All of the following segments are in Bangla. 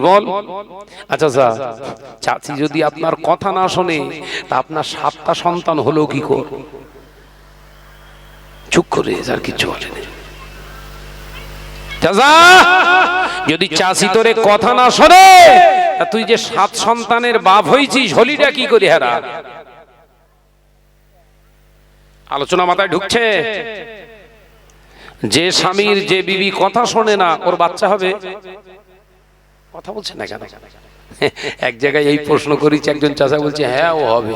বল? আচ্ছা স্যার চাচি যদি আপনার কথা না শোনে, তা আপনার সাতটা সন্তান হলো কি কর? চুপ করে, আর কিছু বলেনি যদি চাষি তোরে কথা না শোনে তুই যে সাত সন্তানের বাপ হয়েছিস, হলিটা কি আলোচনা মাথায় ঢুকছে। যে স্বামীর যে বিবি কথা শোনে না, ওর বাচ্চা হবে। কথা বলছে না কেন? এক জায়গায় এই প্রশ্ন করেছি, একজন চাষা বলছে হ্যাঁ ও হবে।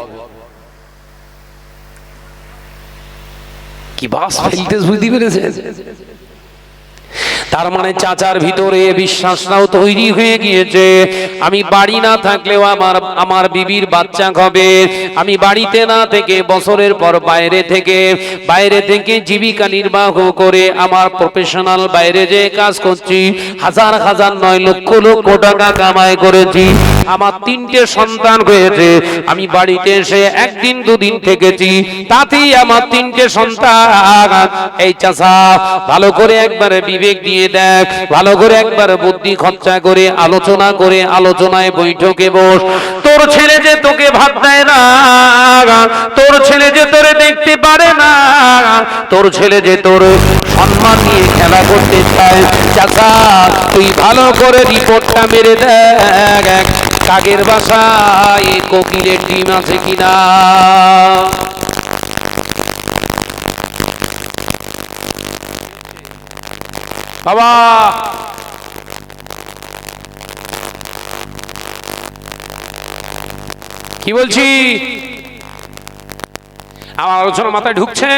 কি বাস ফেলতে বুঝতে পেরেছে তার মানে চাচার ভিতরে বিশ্বাসটাও তৈরি হয়ে গিয়েছে। আমি বাড়ি না থাকলেও আমার আমার বিবির বাচ্চা হবে। আমি বাড়িতে না থেকে বছরের পর বাইরে থেকে বাইরে থেকে জীবিকা নির্বাহ করে আমার প্রফেশনাল বাইরে যে কাজ করছি, হাজার হাজার নয় লক্ষ লক্ষ টাকা কামাই করেছি। আমার তিনটে সন্তান হয়েছে, আমি বাড়িতে এসে একদিন দুদিন থেকেছি, তাতেই আমার তিনটে সন্তান। এই চাষা ভালো করে একবারে বিবেক দিয়ে দেখ ভালো করে একবার বুদ্ধি খরচা করে, আলোচনা করে, আলোচনায় বৈঠকে বস। তোর ছেলে যে তোকে ভাত দেয় না, তোর ছেলে যে তোরে দেখতে পারে না, তোর ছেলে যে তোর সম্মান নিয়ে খেলা করতে চায়। চাচা, তুই ভালো করে রিপোর্টটা মেরে দেখ। কাকের বাসায় কোকিলের ডিম আছে কিনা? বাবা। কি বলছি? আমার আলোচনা মাথায় ঢুকছে।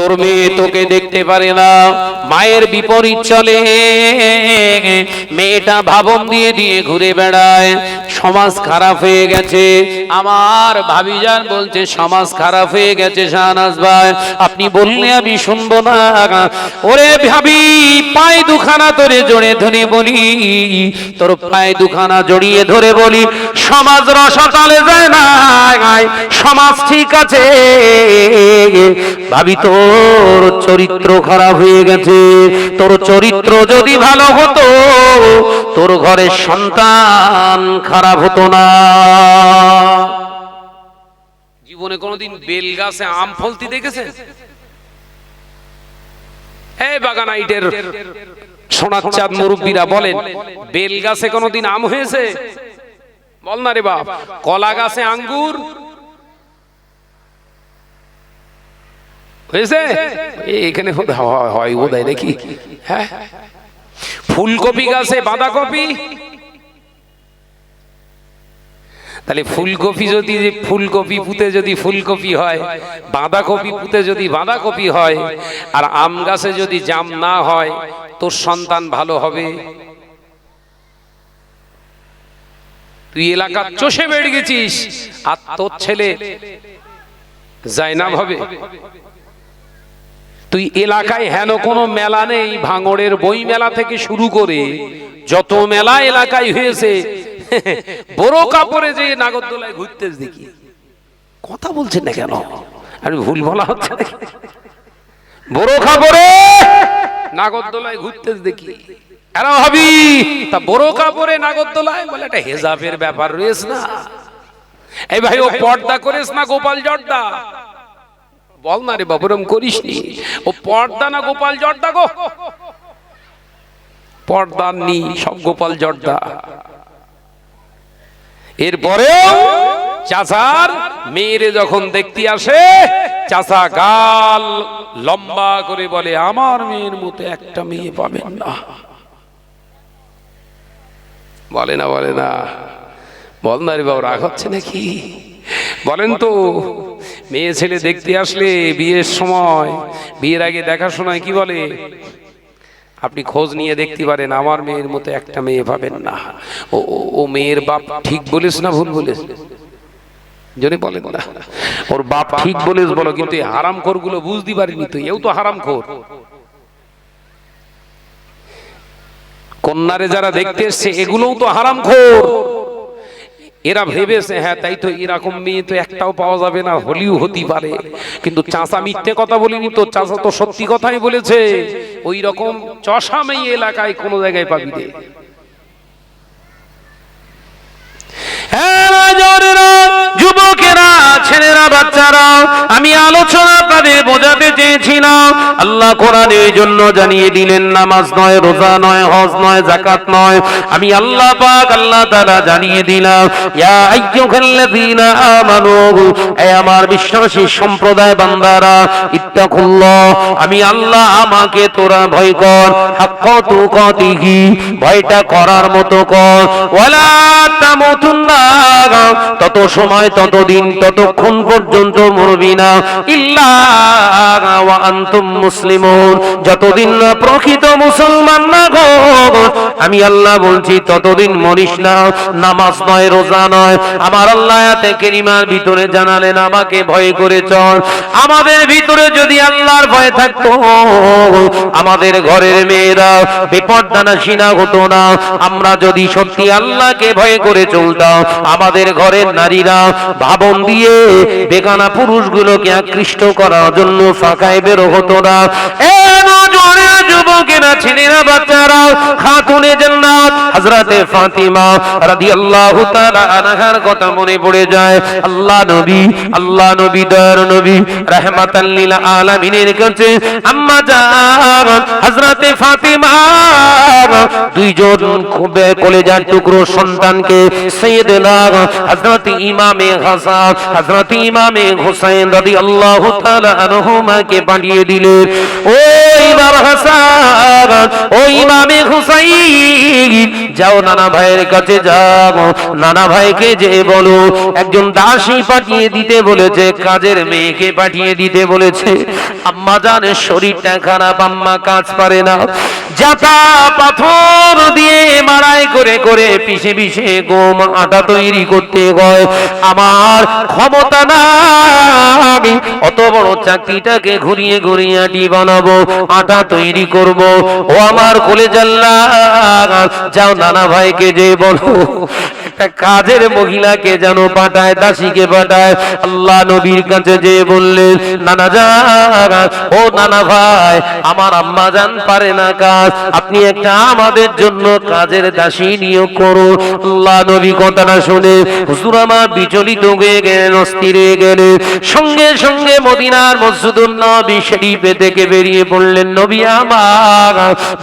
তোর মেয়ে তোকে দেখতে পারে না। মায়ের বিপরীত চলে। মেয়েটা ভাবন দিয়ে দিয়ে ঘুরে বেড়ায়। সমাজ খারাপ হয়ে গেছে। আমার ভাবিজান বলছে, সমাজ খারাপ হয়ে গেছে শাহনাজ ভাই। আপনি বললে আমি শুনব না। ওরে ভাবি, পায়ে দুখানা তোরে জড়ে ধরে বলি। তোর পায়ে দুখানা জড়িয়ে ধরে বলি। সমাজ রসাতালে যায় না। সমাজ ঠিক আছে। ভাবি তোর চরিত্র খারাপ হয়ে গেছে। তোর চরিত্র যদি ভালো হতো, তোর ঘরের সন্তান খারাপ হতো না। জীবনে কোনোদিন বেল গাছে আম ফলতি দেখেছে? এই বাগানাইটের সোনার চাঁদ মুরব্বীরা বলেন, বেল গাছে কোনোদিন আম হয়েছে? বল না রে বাপ, কলা গাছে আঙ্গুর হয়েছে? এখানে হয়- হয় বোধ হয়? ফুলকপি গাছে বাঁধাকপি? তাহলে ফুলকপি যদি ফুলকপি পুঁতে যদি ফুলকপি হয়, বাঁধাকপি পুঁতে যদি বাঁধাকপি হয়, আর আম গাছে যদি জাম না হয়, তোর সন্তান ভালো হবে? তুই এলাকা চষে বেড়ে গেছিস, আর তোর ছেলে জায়নাব হবে? তুই এলাকায় হেন কোনো মেলা নেই, ভাঙড়ের বই মেলা থেকে শুরু করে যত মেলা এলাকায় হয়েছে, বড় কাপড়ে যে নাগরদোলায় ঘুরতে দেখি। কথা বলছেন না কেন? আমি ভুল বলা হচ্ছে? বড় কাপড়ে নাগরদোলায় ঘুরতে দেখি। এরা ভাবি, তা বড় কাপড়ে নাগরদোলায়? বলে একটা হেজাবের ব্যাপার রয়েছে না। এই ভাই, ও পর্দা করিস না গোপাল জর্দা। বল না রে বাবুরম, করিস নি। ও পর্দা না গোপাল জর্দা গো? পর্দা নি, সব গোপাল জর্দা। এরপরেও চাচার মেয়েরে যখন দেখতে আসে, চাচা গাল লম্বা করে বলে, আমার মেয়ের মতো একটা মেয়ে পাবেন না। বলে না বলে না। বল না রে বাবু, রাগ হচ্ছে নাকি? বলেন তো। মেয়ে ছেলে দেখতে আসলে বিয়ের সময়, বিয়ের আগে দেখাশোনায় কি বলে? আপনি খোঁজ নিয়ে দেখতে পারেন, আমার মেয়ের মতো একটা মেয়ে পাবেন না। ও, ও- মেয়ের বাপ ঠিক বলিস না ভুল বলিস? যদি বলেন না। ওর বাপ ঠিক বলিস বলো, কিন্তু এই হারামগুলো বুঝতে পারিনি তো এও তো হারাম খোর কন্যারে যারা দেখতে এসছে, এগুলোও তো হারাম খোর এরা ভেবেছে হ্যাঁ তাই তো এরকম মেয়ে তো একটাও পাওয়া যাবে না, হলিও হতে পারে। কিন্তু চাষা মিথ্যে কথা বলিনি তো, চাষা তো সত্যি কথাই বলেছে ওই রকম চষা মেয়ে এলাকায় কোনো জায়গায় পাবি রে হ্যাঁ, রাজনেরা, যুবকেরা ছেলেরা বাচ্চারা আমি আলোচনা তাদের বোঝাতে চেয়েছিলাম আল্লাহ কোরআন এই জন্য জানিয়ে দিলেন, নামাজ নয়, রোজা নয়, হজ নয় জাকাত নয়। আমি আল্লাহ পাক, আল্লাহ তাআলা জানিয়ে দিলাম আমার বিশ্বাসী সম্প্রদায় বান্দারা আমি আল্লাহ আমাকে তোরা ভয় কর, হাক্ক তুকাতিহি, ভয়টা করার মতো কর। ওয়ালা তত সময়, ততদিন, ততক্ষণ পর্যন্ত মরবি না। ইল্লা মুসলিমুন। যতদিন না প্রকৃত মুসলমান না গো, আমি আল্লাহ বলছি, ততদিন মরিস না। নামাজ নয়, রোজা নয়। আমার আল্লাহ কেরিমার ভিতরে জানালেন, আমাকে ভয় করে চল। আমাদের ভিতরে যদি আল্লাহর ভয় থাকতো, আমাদের ঘরের মেয়েরা বিপদদানা সিনা হতো না। আমরা যদি সত্যি আল্লাহকে ভয় করে চলতাম, আমাদের ঘরের নারীরা ভাবন দিয়ে বেগানা পুরুষগুলোকে আকৃষ্ট করার জন্য ফাঁকায় বেরো হতো না। যায়। দুইজন খুবে কলেজার টুকরো সন্তানকে সাইয়েদনা হযরত ইমামে হাসান, হযরত ইমামে হুসাইন রাদিয়াল্লাহু তাআলা আনহুমাকে পাঠিয়ে দিলেন ও ইমাম হাসান। ও ইমামে হুসাইন, যাও নানা ভাইয়ের কাছে যাও। নানা ভাইকে যে বলো, একজন দাসী পাঠিয়ে দিতে বলেছে, কাজের মেয়েকে পাঠিয়ে দিতে বলেছে। আম্মা জানের শরীরটা খারাপ, আম্মা কাজ পারে না। জাতা পাথর দিয়ে মারাই করে করে পিষে গম, আটা তৈরি করতে হয়। আমার ক্ষমতা না আমি অত বড় চাকরিটাকে ঘুরিয়ে ঘুরিয়ে আটি বানাবো। আটা তৈরি করব। ও আমার কোলে জাল্লা। যাও নানা ভাইকে যে বলো। একটা কাজের মহিলাকে যেন পাঠায়, দাসীকে পাঠায়। আল্লাহ নবীর কাছে যে বললেন নানা যান ও নানা ভাই, আমার আম্মা জান পারে না কাজ। আপনি একটা আমাদের জন্য কাজের দাসী নিয়োগ করুন আল্লাহ নবী কথাটা শুনে হুজুর আমার বিচলিত হয়ে গেলেন, অস্থির হয়ে গেলেন। সঙ্গে সঙ্গে মদিনার মসজিদুল নবী শরীফে থেকে বেরিয়ে পড়লেন। নবী আমার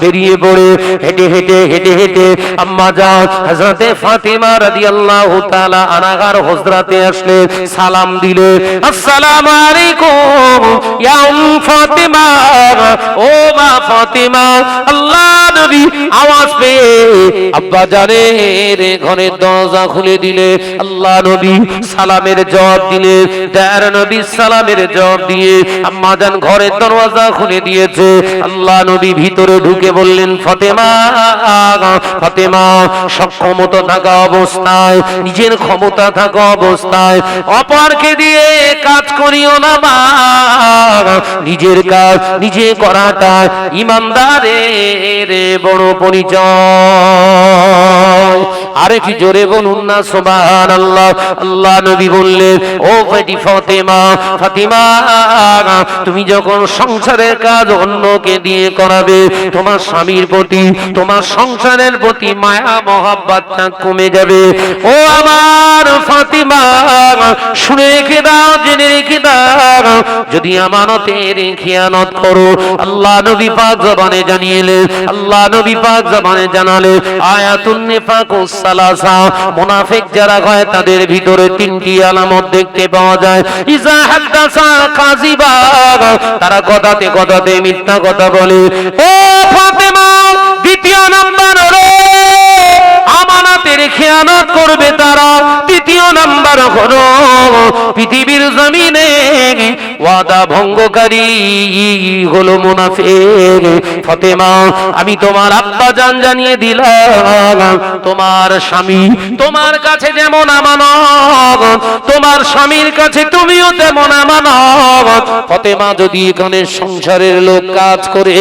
বেরিয়ে পড়ে, হেঁটে হেঁটে হেঁটে হেঁটে আম্মা যান, হযরতে ফাতিমা দিলে ঘরের দরজা খুলে দিলে, আল্লাহ নবী সালামের জবাব দিলে নবী সালামের জবাব দিয়ে আম্মা জান ঘরের দরজা খুলে দিয়েছে। আল্লাহ নবী ভিতরে ঢুকে বললেন, ফতেমা ফতেমা, সক্ষমতা থাকা অবস্থায়, নিজের ক্ষমতা থাকো অবস্থায়, অপরকে দিয়ে কাজ করিও না মা। নিজের কাজ, নিজে করাটা ইমানদারের বড় পরিচয়। আরেকটি জোরে বলুন না সোবান আল্লাহ আল্লাহ নবী বললেন ও বেটি ফতেমা ফাতিমা তুমি যখন সংসারের কাজ অন্যকে দিয়ে করাবে তোমার স্বামীর প্রতি তোমার সংসারের প্রতি মায়া মহাব্বাতটা কমে যাবে। ও আমার ফাতিমা শুনে রেখে দাও জেনে রেখে দাও। যদি আমানতের খেয়ানত করো আল্লাহ নবী পাক জবানে জানিয়েলেন আল্লাহ নবী পাক জবানে জানালেন আয়াতুন নিফাকুস সালাসা মুনাফিক যারা হয়, তাদের ভিতরে তিনটি আলামত দেখতে পাওয়া যায়। তারা মিথ্যা কথা বলে। দ্বিতীয় আমানাতের খেয়ানত করবে তারা। তৃতীয় নাম্বার পৃথিবীর জমিনে ওয়াদা ভঙ্গকারী হলো মুনাফিক। ফতেমা, আমি তোমার আব্বা জান জানিয়ে দিলাম, তোমার স্বামী তোমার কাছে যেমন আমানত, তোমার স্বামীর কাছে তুমিও তেমন আমানত। ফতেমা, যদি এখানে সংসারের লোক কাজ করে,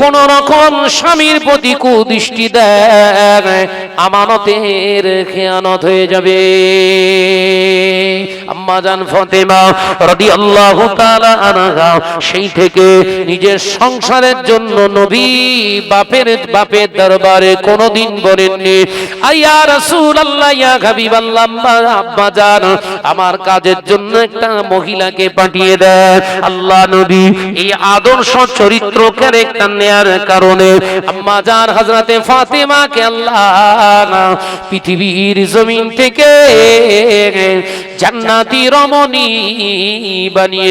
কোন রকম স্বামীর প্রতি কুদৃষ্টি দেয়, আমানতের খেয়ানত হয়ে যাবে। আম্মা জান ফতেমা, রাদিয়াল্লাহু সেই থেকে নিজের সংসারের জন্য নবী বাপের বাপের দরবারে কোনোদিন বলেননি আমার কাজের জন্য একটা মহিলাকে পাঠিয়ে দেন আল্লাহ নবী এই আদর্শ চরিত্র ক্যারেক্টার নেয়ার কারণে আম্মা জান হযরতে ফাতেমাকে আল্লাহ পৃথিবীর জমিন থেকে জান্নাতি রমণী বানিয়ে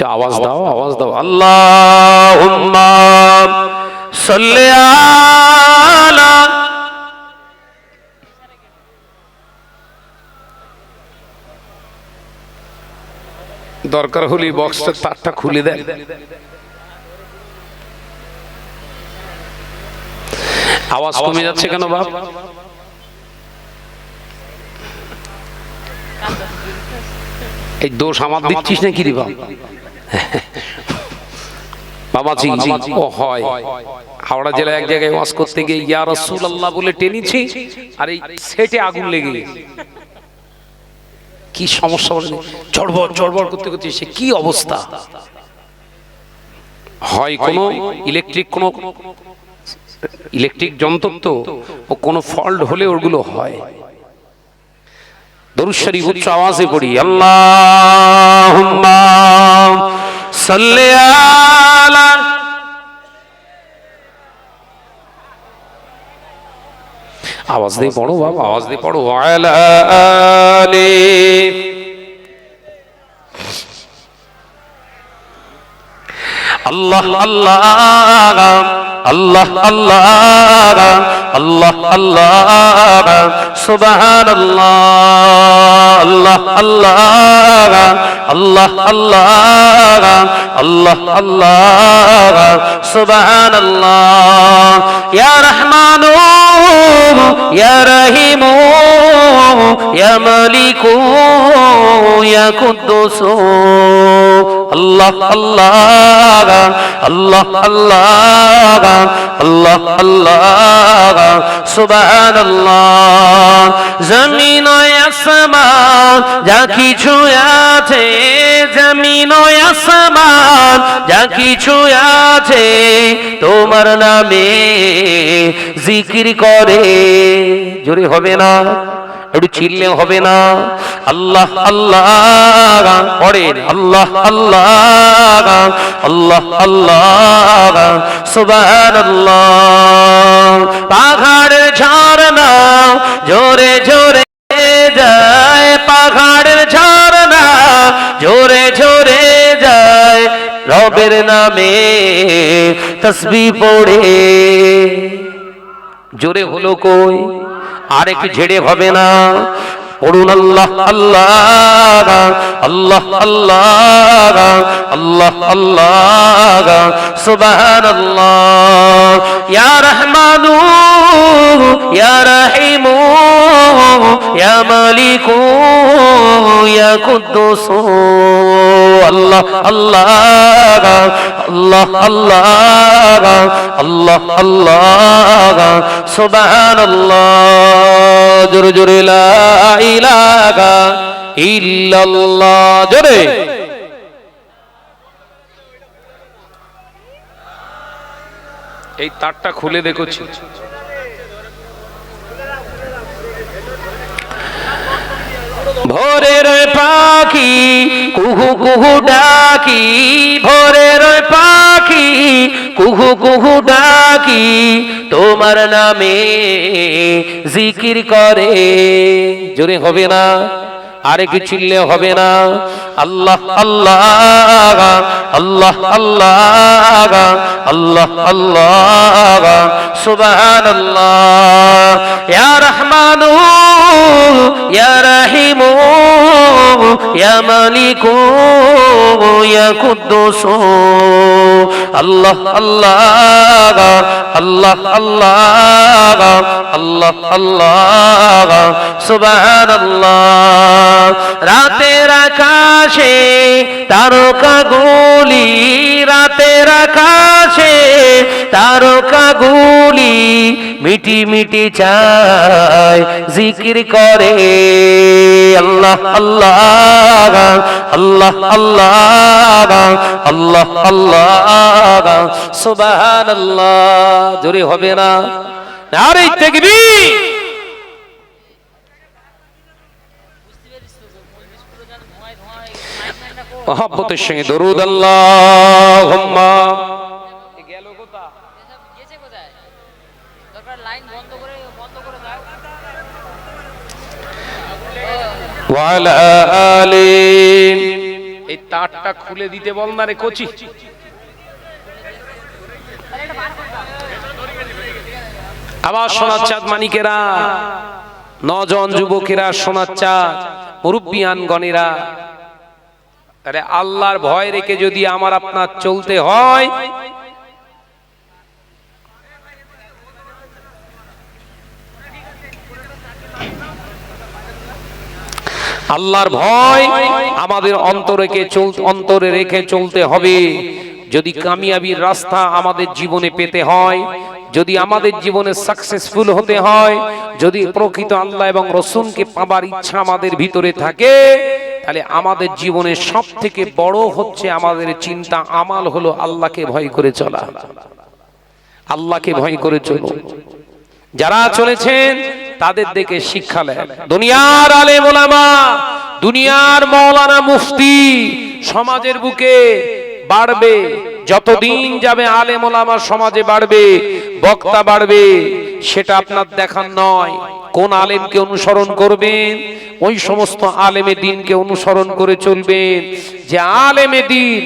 একটু আওয়াজ দাও আওয়াজ দাও। আল্লাহুম্মা সাল্লি আলা দরকার হলে বক্সটা তারটা খুলে দেন। আওয়াজ কমে যাচ্ছে কেন বাপ? এই দোষ আমার দিচ্ছিস না কি রে বাপ? বাবাজি ও হয়। হাওড়া জেলায় এক জায়গায় ওয়াজ করতে গিয়ে ইয়া রসুল আল্লাহ বলে টেনেছি আর এই সেটে আগুন লেগে গেছে। কি সমস্যা চড়বড় চড়বড় করতে করতে সে কি অবস্থা? হয় কোনো ইলেকট্রিক কোনো ইলেকট্রিক যন্ত্র তো ও কোনো ফল্ট হলে ওগুলো হয়। দরুশ্বরী উচ্চ আওয়াজে পড়ি আল্লাহুম্মা সাল্লি আলা আওয়াজ দিয়ে পড়ো বাবা, আওয়াজ দিয়ে পড়ো। আলা আলি। আল্লাহ আল্লাহ আল্লাহ আল্লাহ আল্লাহ আল্লাহ, সুবহানাল্লাহ। আল্লাহ আল্লাহ আল্লাহ আল্লাহ আল্লাহ আল্লাহ সুবহানাল্লাহ ইয়া রহমানু ইয়া রহিমু ইয়া মালিকু ইয়া কুদ্দুসু আল্লাহ আল্লাহ আল্লাহ আল্লাহ আল্লাহ আল্লাহ সুবহানাল্লাহ জমিন ও আসমান, যা কিছু আছে জমিন ও আসমান, যা কিছু আছে তোমার নামে জিকির করে। জোরে হবে না, একটু চিল্লে হবে না। আল্লাহ আল্লাহ পড়েন। আল্লাহ আল্লাহ আল্লাহ আল্লাহ সুবহানাল্লাহ। পাহাড় ঝরনা জোরে জোরে রবের নামে তসবি পড়ে জোরে হলো কই আর একটু ঝেড়ে হবে না পড়ুন আল্লাহ আল্লাহ আল্লাহ আল্লাহ আল্লাহ আল্লাহ সুবহানাল্লাহ ইয়া রহমানু ইয়া রহিমু ইয়া মালিকু ইয়া কুদ্দুসু আল্লাহ আল্লাহ আল্লাহ আল্লাহ আল্লাহ আল্লাহ সুবহানাল্লাহ জোরে জোরে লা ইলাহা ইল্লাল্লাহ জোরে এই তারটা খুলে দেখছি ভোরের পাখি, কুহু কুহু ডাকি। ভোরের পাখি, কুহু কুহু ডাকি। তোমার নামে জিকির করে। জোরে হবে না, আরে কি হবে না। আল্লাহ আল্লাহ আল্লাহ আল্লাহ আল্লাহ আল্লাহ সুবহান আল্লাহ ইয়া রহমানু, ইয়া রাহিমু, ইয়া মালিকু, ইয়া কুদ্দুস। আল্লাহ আল্লাহ আল্লাহ আল্লাহ আল্লাহ আল্লাহ, সুবহানাল্লাহ। রাতের আকাশে তারকা গুলি রাতের আকাশে তারকা গুলি মিটি মিটি চায়, জিকির করে। আল্লাহ আল্লাহ আল্লাহ আল্লাহ আল্লাহ আল্লাহ সুবহানাল্লাহ। জোরে হবে না? আরে তাকবীর। মহাব্বতের সঙ্গে দরুদ আল্লাহুম্মা গেছে কোথায় দরকার লাইন বন্ধ করে বন্ধ করে দাও ওয়ালা আলি এই তারটা খুলে দিতে বল না রে কোচি। আবার সোনার চাঁদ মানিকেরা। নজন যুবকেরা সোনার চাঁদ, মুরব্বিয়ানগণেরা। আরে আল্লাহর ভয় রেখে যদি আমার আপনার চলতে হয় আল্লাহর ভয় আমাদের অন্তরেকে অন্তরে রেখে চলতে হবে। যদি কামিয়াবির রাস্তা আমাদের জীবনে পেতে হয়, যদি আমাদের জীবনে সাকসেসফুল হতে হয়, যদি প্রকৃত আল্লাহ এবং রসুনকে পাবার ইচ্ছা আমাদের ভিতরে থাকে, তাহলে আমাদের জীবনে সব থেকে বড় হচ্ছে আমাদের চিন্তা, আমাল হলো আল্লাহকে ভয় করে চলা। আল্লাহকে ভয় করে চলো যারা চলেছেন, তাদের দেখে শিক্ষা নেন। দুনিয়ার আলে মোলামা দুনিয়ার মৌলানা মুফতি, সমাজের বুকে বাড়বে, যতদিন যাবে আলে মোলামা সমাজে বাড়বে, বক্তা বাড়বে, সেটা আপনার দেখার নয়। কোন আলেমকে অনুসরণ করবেন, ওই সমস্ত আলেমে দিনকে অনুসরণ করে চলবেন। যে আলেমে দিন,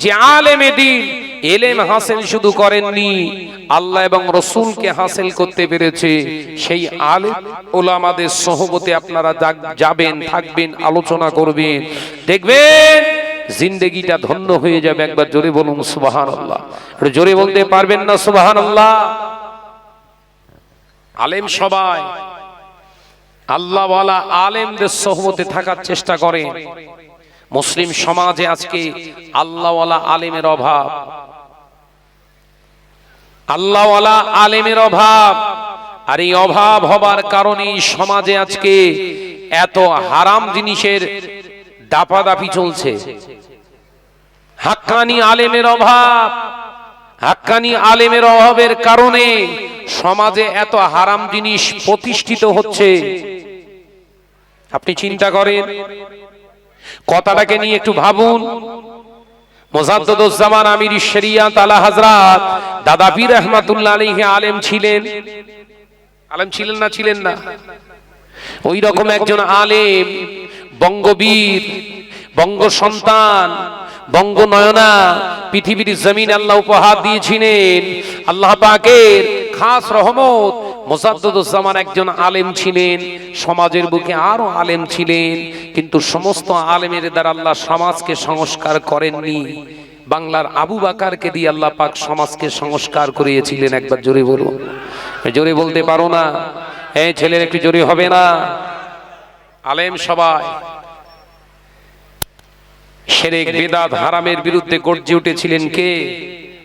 যে আলেমে দিন এলেম হাসিল শুধু করেননি, আল্লাহ এবং রসুলকে হাসিল করতে পেরেছে। সেই আলেম ওলামাদের সহবতে আপনারা যাবেন, থাকবেন, আলোচনা করবেন। দেখবেন জিন্দেগিটা ধন্য হয়ে যাবে, একবার জোরে বলুন সুবাহান আল্লাহ জোরে বলতে পারবেন না সুবাহান আল্লাহ আলেম সবাই আল্লাহ আলেমদের সহমতে থাকার চেষ্টা করেন। মুসলিম সমাজে আজকে আল্লাহওয়ালা আলেমের অভাব। আল্লাহওয়ালা আলেমের অভাব। আর এই অভাব হবার কারণে সমাজে আজকে এত হারাম জিনিসের দাপাদাপি চলছে। হাক্কানি আলেমের অভাব, হাক্কানি আলেমের অভাবের কারণে সমাজে এত হারাম জিনিস প্রতিষ্ঠিত হচ্ছে। আপনি চিন্তা করেন, কথাটাকে নিয়ে একটু ভাবুন। মোজাদ্দুজ্জামান আমির শরিয়া তালা হাজরাত দাদা পীর রহমাতুল্লাহ আলাইহি আলেম ছিলেন। আলেম ছিলেন না ছিলেন না। ওই রকম একজন আলেম, বঙ্গবীর বঙ্গ সন্তান বঙ্গ নয়না পৃথিবীর জমিন আল্লাহ উপহার দিয়েছিলেন। আল্লাহ পাকের খাস রহমত মোসাদ্দুজ্জামান একজন আলেম ছিলেন, সমাজের বুকে আরও আলেম ছিলেন, কিন্তু সমস্ত আলেমের দ্বারা আল্লাহ সমাজকে সংস্কার করেননি। বাংলার আবু বাকারকে দিয়ে আল্লাহ পাক সমাজকে সংস্কার করিয়েছিলেন, একবার জোরে বলুন। জোরে বলতে পারো না। এই ছেলের একটু জোরে হবে না। আলেম সবাই শেরেক বেদাত হারামের বিরুদ্ধে গর্জে উঠেছিলেন কে?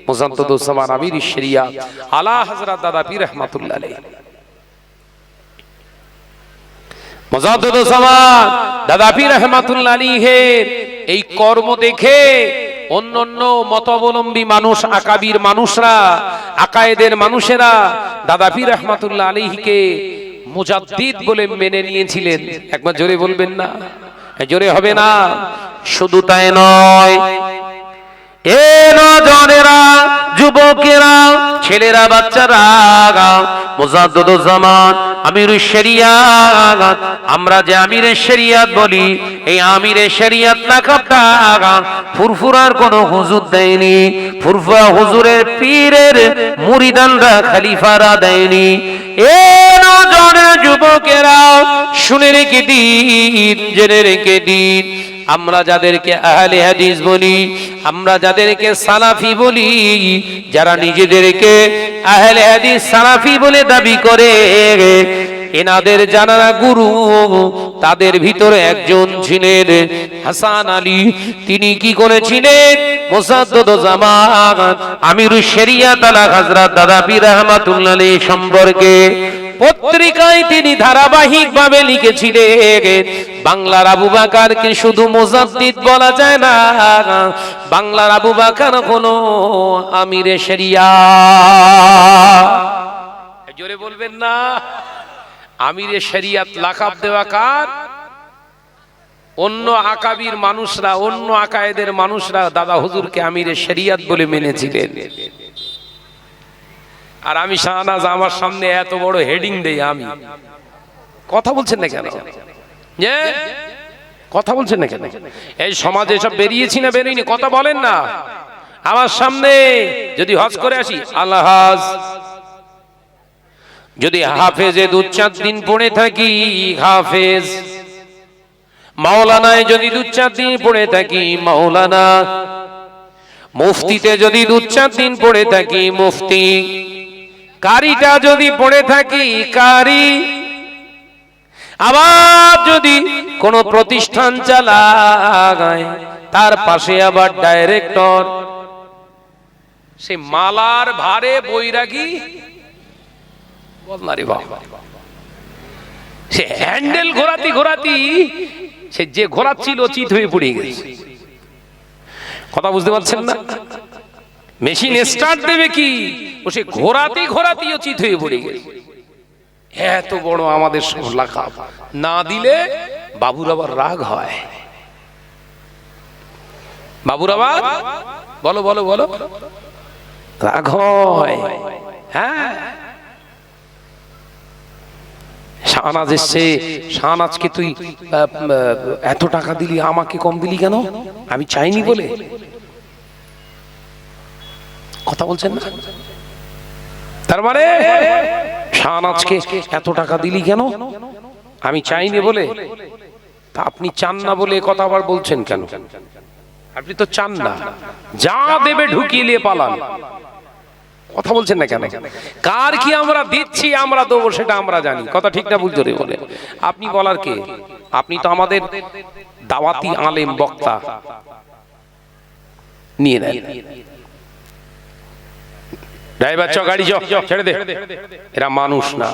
মোজান্তদুজ্জামান আমির শরিয়া, আলা হযরত দাদা পীর রহমাতুল্লাহ মোজাদ্দুজ্জামান দাদা পীর রহমাতুল্লাহ আলাইহির এই কর্ম দেখে অন্যান্য মতাবলম্বী মানুষ, আকাবির মানুষরা, আকায়েদের মানুষেরা দাদা পীর রহমাতুল্লাহ আলাইহিকে মুজাদ্দিদ বলে মেনে নিয়েছিলেন। একবার জোরে বলবেন না? জোরে হবে না। শুধু তাই নয় যুবকেরা, ছেলেরা, বাচ্চারা মুজাদ্দুজ্জামান আমিরুশ শরিয়াত। আমরা যে আমিরের শরিয়াত বলি, এই আমিরের শরিয়াত লাকাবটা ফুরফুরার কোনো হুজুর দেয়নি, ফুরফুরা হুজুরের পীরের মুরিদানরা খলিফারা দেয়নি। এ নজনের যুবকেরা শুনে রেখে দিন, জেনে রেখে দিন। আমরা যাদেরকে আহলে হাদিস বলি, আমরা যাদেরকে সালাফি বলি, যারা নিজেদেরকে আহলে হাদিস সালাফি বলে দাবি করে, এনাদের জানারা গুরু তাদের ভিতরে একজন ছিলেন হাসান আলী। তিনি কি করেছিলেন? আমিরুশ শরিয়াত আলা হযরত দাদা পীর রহমাতুল্লাহ সম্পর্কে পত্রিকায় তিনি ধারাবাহিক ভাবে লিখেছিলেন, বাংলার আবু বাকারকে শুধু মুজাদ্দিদ বলা যায় না, বাংলার আবু বাকার হলো আমিরে শরিয়া। জোরে বলবেন না, আমিরে শরিয়াত লাকাব দেওয়া কার? অন্য আকাবির মানুষরা, অন্য আকায়েদের মানুষরা দাদা হুজুরকে আমিরে শরিয়াত বলে মেনেছিলেন। আর আমি শাহনাজ আমার সামনে এত বড় হেডিং দেই আমি। কথা বলছেন না কেন? কথা বলছেন না কেন? এই সমাজে সব বেরিয়েছি না বেরিয়েনি? কথা বলেন না। আমার সামনে যদি হজ করে আসি, আল্লাহ যদি হাফেজে দু চার দিন পড়ে থাকি, হাফেজ। মাওলানায় যদি দু চার দিন পড়ে থাকি, মাওলানা। মুফতিতে যদি দু চার দিন পড়ে থাকি, মুফতি। কারিটা যদি পড়ে থাকি, কারি। আবার যদি কোন প্রতিষ্ঠান চালায় তার পাশে আবার ডাইরেক্টর। সে মালার ভারে বৈরাগী। সে হ্যান্ডেল ঘোরাতি ঘোরাতি, সে যে ঘোরাচ্ছিল, চিত হয়ে পড়ে গেছে। কথা বুঝতে পারছেন না? মেশিন স্টার্ট দেবে কি? ও সে ঘোরাতে ঘোরাতে চিত হয়ে পড়ে গেছে এত বড় আমাদের সব লাখা না দিলে বাবুর আবার রাগ হয়। বাবুর আবার? বলো বলো বলো। রাগ হয়। হ্যাঁ। শাহনাজ এসছে। শাহনাজকে তুই এত টাকা দিলি, আমাকে কম দিলি কেন? আমি চাইনি বলে। কথা বলছেন না? তার মানে শাহনাজকে এত টাকা দিলি কেন? আমি চাইনি বলে। তা আপনি চান না বলে কথা আবার বলছেন কেন? আপনি তো চান না। যা দেবে ঢুকিয়ে নিয়ে পালান। কথা বলছেন না কেন? কার কি আমরা দিচ্ছি, আমরা দেবো সেটা আমরা জানি। কথা ঠিক না বুঝতে রে বলে। আপনি বলার কে? আপনি তো আমাদের দাওয়াতি আলেম বক্তা। নিয়ে নেন। ড্রাইভার চ গাড়ি চ ছেড়ে দে। এরা মানুষ না।